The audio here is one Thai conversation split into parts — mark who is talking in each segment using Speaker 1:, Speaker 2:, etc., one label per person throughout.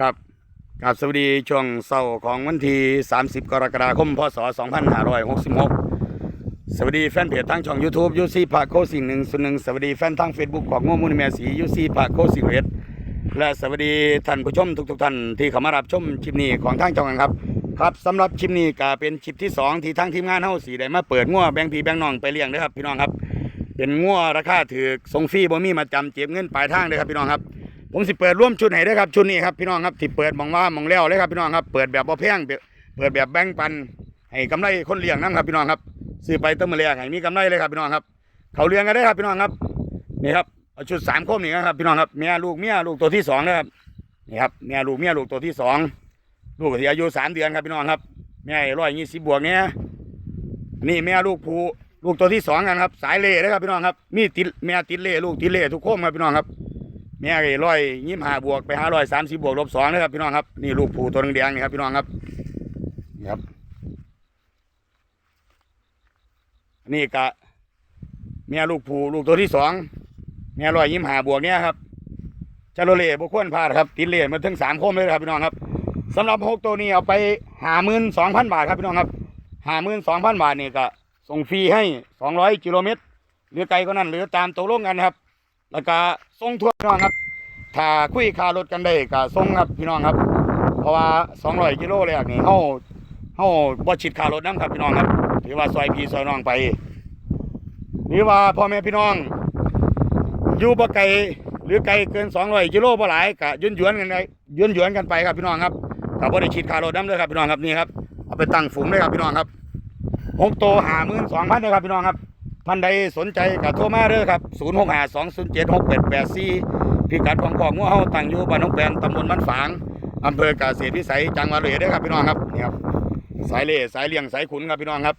Speaker 1: ครับกับสวัสดีช่วงเสาร์ของวันที่ 30 กรกฎาคม พศ 2566 สวัสดีแฟนเพจทางช่อง YouTube ยูซีพาโคสิ่งหนึ่งส่วนหนึ่งสวัสดีแฟนทาง Facebook ของง่วงมูลแมสียูซีพาโคสิ่งเวทและสวัสดีท่านผู้ชมทุกๆท่านที่เข้ามารับชมคลิปนี้ของทางช่องกันครับครับสำหรับคลิปนี้ก็เป็นคลิปที่ 2 ที่ทางทีมงานเฮาสีได้มาเปิดง่วแบงพีแบงน้องไปเลี้ยงเด้ครับพี่น้องครับ เป็นง่วราคาถือส่งฟรีบ่มีมาจำเจ็บเงินปลายทางเด้อครับพี่น้องครับ ผมสิเปิดร่วมชุดให้ได้ครับชุดนี้ครับพี่น้องครับที่เปิดมองว่ามองแล้วเลยครับพี่น้องครับเปิดแบบบ่แพงเปิดเปิดแบบแบ่งปันให้กำไรคนเลี้ยงน้ำครับพี่น้องครับซื้อไปต้นมะเรียงให้มีกำไรเลยครับพี่น้องครับ เขาเลี้ยงกันได้ครับพี่น้องครับนี่ครับเอาชุดสามโคมนี่นะครับพี่น้องครับเมียลูกเมียลูกตัวที่สองนะครับนี่ครับเมียลูกเมียลูกตัวที่สองลูกที่อายุสามเดือนครับพี่น้องครับแม่ร้อยยี่สิบบวกเนี่ยนี่แม่ลูกผูลูกตัวที่สองกันครับ สายเล่นะครับพี่น้องครับมีติดแม่ติดเล่ลูกติดเล่ทุกโคมครับพี่น้องครับ แม่ก็ร้อยยี่ห้าบวกไปห้าร้อยสามสิบบวกลบสองนะครับพี่น้องครับนี่ลูกผูตัวแดงๆนี่ครับพี่น้องครับนี่ครับ นี่กะแม่ลูกผูลูกตัวที่สองแม่ร้อยยี่ห้าบวกเนี้ยครับชาโลเล่บุควรพาดครับติดเล่มาถึงสามโคมเลยครับพี่น้องครับสำหรับหกตัวนี้เอาไปหาหมื่นสองพันบาทครับพี่น้องครับหาหมื่นสองพันบาทนี่ก็ส่งฟรีให้สองร้อยกิโลเมตรหรือไกลก็นั่นหรือตามตกลงกันครับ แล้วก็ส่งทั่วพี่น้องครับ ถ้าคุยค่ารถกันได้ก็ส่งครับพี่น้องครับ เพราะว่า200กิโลเลยอะนี่เฮาเฮาบ่ชิดค่ารถนํครับพี่น้องครับถือว่าซอยพี่ซอยน้องไป หรือว่าพ่อแม่พี่น้องอยู่บ่ไกลหรือไกลเกิน200กิโลบ่หลายก็ยืนยวนๆกันได้ยืนยวนๆกันไปครับพี่น้องครับก็บ่ได้ชิดค่ารถนํเด้อครับพี่น้องครับนี่ครับเอาไปตั้งฝูงเลยครับพี่น้องครับหกโต52,000เด้อครับพี่น้องครับ ท่านใดสนใจก็โทรมาเด้อครับ0 6 5 2 0 7 6 8 8 4พิกัดของของงัวเฮาตั้งอยู่บ้านหนองแปนตำบลบ้านฝางอำเภอกาเกษตรวิสัยจังหวัดเลยเด้อครับพี่น้องครับนี่ครับสายเล่สายเลี้ยงสายขุนครับพี่น้องครับ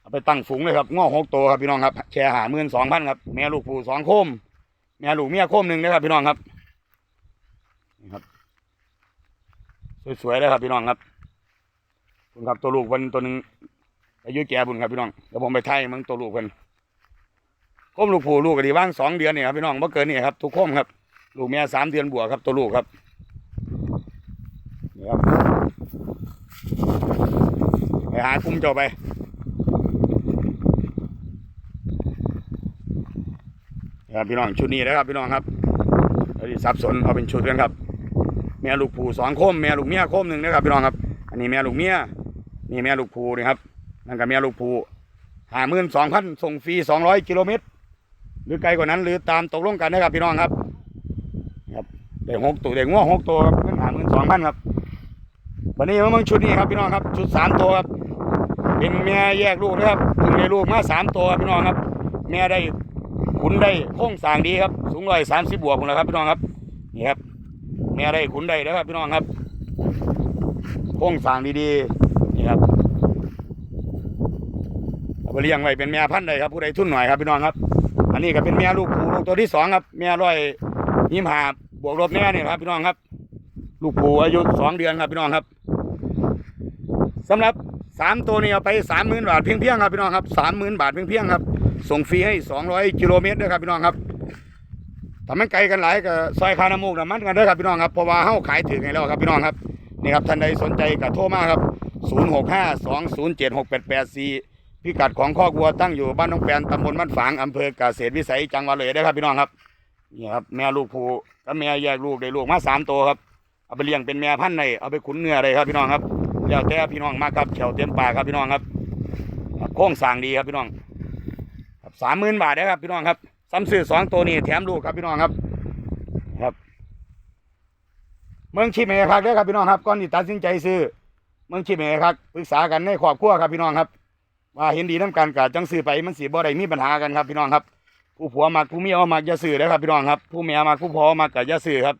Speaker 1: เอาไปตั้งฝูงเลยครับง้อหกตัวครับพี่น้องครับแชร์หาหมื่นสองพันครับแม่ลูกผู้สองโคมแม่ลูกเมียโคมหนึ่งนะครับพี่น้องครับนี่ครับ สวยๆเลยครับพี่น้องครับคุณครับตัวลูกวันตัวหนึ่ง อายุแก่บุญครับพี่น้องเดี๋ยวผมไปไทยมึงตัวลูกเพิ่นโคมลูกผู้ลูกก็ดีว่างสองเดือนเนี่ยครับพี่น้องเมื่อเกินนี่ครับทุกโคมครับ ลูกเมียสามเดือนบวกครับตัวลูกครับนี่ครับไปหาคุ้มเจ้าไปนี่ครับพี่น้องชุดนี้นะครับพี่น้องครับอันนี้สับสนเอาเป็นชุดกันครับแม่ลูกผู้สองโคมแม่ลูกเมียโคมหนึ่งนะครับพี่น้องครับ อันนี้แม่ลูกเมียนี่แม่ลูกผู้นี่ครับ นั่นกับเมียลูกภูหาหมื่นสองพันส่งฟรีสองร้อยกิโลเมตร หรือไกลกว่านั้นหรือตามตกลงกันนะครับพี่น้องครับ ครับเด็กหกตัวเด็กง้อหกตัวครับเงินหาหมื่นสองพันครับ วันนี้มาเมืองชุดนี้ครับพี่น้องครับ ชุดสามตัวครับ เป็นเมียแยกลูกนะครับถึงในลูกมาสามตัวครับพี่น้องครับเมียได้ขุนได้โค้งสางดีครับ สูงร้อยสามสิบบวกนะครับพี่น้องครับ นี่ครับเมียได้ขุนได้นะครับพี่น้องครับโค้งสางดีๆนี่ครับ เลี้ยงไว้เป็นแม่พันธุ์เลยครับผู้ใดทุนหน่อยครับพี่น้องครับ อันนี้ก็เป็นแม่ลูกปูลูกตัวที่สองครับแม่ร้อยยิ้มหาบวกลบแน่นี่ครับพี่น้องครับ ลูกปูอายุสองเดือนครับพี่น้องครับ สำหรับสามตัวนี้เอาไปสามหมื่นบาทเพียงเพียงครับพี่น้องครับสามหมื่นบาทเพียงเพียงครับ ส่งฟรีให้สองร้อยกิโลเมตรด้วยครับพี่น้องครับทำให้ไกลกันหลายก็ซอยคานามูกนะมันกันด้วยครับพี่น้องครับเพราะว่าเข้าขายถือไงแล้วครับพี่น้องครับนี่ครับท่านใดสนใจก็โทรมาครับศูนย์หกห้าสองศูนย์เจ็ดหกแปดแปดสี่ พิกัดของข้อกวัวตั้งอยู่บ้านน้องแปนตำบลบ้านฝางอำเภอเกษตรวิสัยจังหวัดเลยได้ครับพี่น้องครับนี่ครับแม่ลูกผูกับแม่แยกลูกได้ลูกมาสามตัวครับเอาไปเลี้ยงเป็นแม่พันธุ์ในเอาไปขุนเนื้อเลยครับพี่น้องครับแล้วแต่พี่น้องมากครับเขียวเต็มป่าครับพี่น้องครับโค้งสางดีครับพี่น้องสามหมื่นบาทนะครับพี่น้องครับซ้ำซื้อสองตัวนี้แถมลูกครับพี่น้องครับครับ เมืองชิมเอครับเด้ครับพี่น้องครับก่อนที่ตัดสินใจซื้อเมืองชิมเอครับปรึกษากันในครอบครัวครับพี่น้องครับ ว่าเห็นดีน้ำกันกะจังซื้อไปมันสีบ่ได้มีปัญหากันครับพี่น้องครับ ผู้ผัวมักผู้เมียเอามักอย่าซื้อนะครับพี่น้องครับ ผู้เมียมักผู้พ่อมักกะอย่าซื้อครับ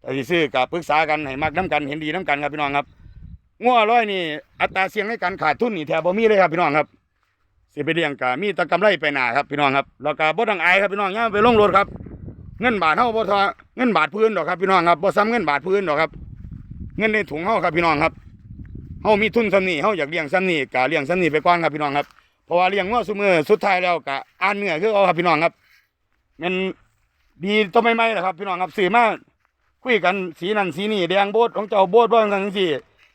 Speaker 1: แต่ที่ซื้อกะปรึกษากันให้มักน้ำกันเห็นดีน้ำกันครับพี่น้องครับง้อร้อยนี่อัตราเสี่ยงในการขาดทุนนี่แทบบ่มีเลยครับพี่น้องครับสิไปเลี้ยงกะมีตะกำไรไปหนาครับพี่น้องครับแล้วก็บ่ต้องอายครับพี่น้องย่าไปลงรถครับ เงินบาทเฮาบ่ทอเงินบาทพื้นดอกครับพี่น้องครับบ่ซ้ำเงินบาทพื้นดอกครับ เงินในถุงเฮาครับพี่น้องครับ เฮามีทุนซ้ำนี่เฮาอยากเลี้ยงซ้ำนี่กะเลี้ยงซ้ำนี่ไปก่อนครับพี่น้องครับเพราะว่าเลี้ยงงัวซุมือสุดท้ายแล้วกะอ่านเหนื้อคือเอาครับพี่น้องครับมันดีตัวใหม่ๆแหละครับ พี่น้องครับซื้อมาคุยกันสีนั่นสีนี่แดงโบดของเจ้าโบดบ้างจังซี่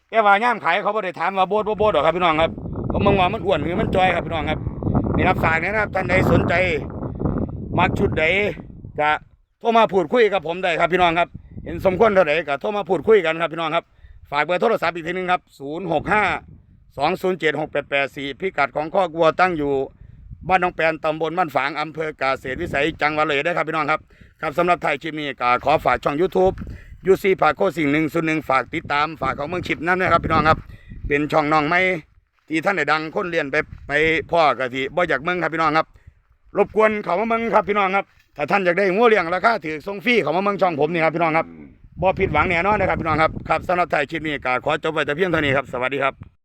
Speaker 1: แต่ว่าย่ามขายเขาบ่ได้ถามว่าโบดบ่โบดหรอกครับพี่น้องครับก็มึงว่ามันอ้วนหรือมันจอยครับพี่น้องครับนี่รับฝายนะครับท่านใดสนใจมักชุดใดก็โทรมาพูดคุยกับผมได้ครับพี่น้องครับ เห็นสมควรเท่าไหร่ก็โทรมาพูดคุยกันครับพี่น้องครับ ฝากเบอร์โทรศัพท์อีกทีหนึงครับ 065 207 6884 พิกัดของข้อกวัวตั้งอยู่บ้านหนองแปนตำบลบ้านฝางอำเภอกาเกษตวิสัยจังหวัดเลยได้ครับพี่น้องครับ ครับสำหรับไทยคลิปนี้ก็ขอฝากช่อง YouTube ยูซีฝากโคสิ่งหนึ่งส่วนหนึ่งฝากติดตามฝากของเมืองคลิปนั้นนะครับพี่น้องครับเป็นช่องน้องไม่ที่ท่านได้ดังคนเรียนไปไปพ่อกะทิบ่อยากเมืองครับพี่น้องครับ รบกวนเขามาเมืองครับพี่น้องครับถ้าท่านอยากได้งัวเลี้ยงราคาถือทรงฟรีเขามาเมืองช่องผมนี่ครับพี่น้องครับ บ่ผิดหวังแน่นอนนะครับพี่น้องครับครับสำหรับไทยคลิปนี้ก็ขอจบไปแต่เพียงเท่านี้ครับสวัสดีครับ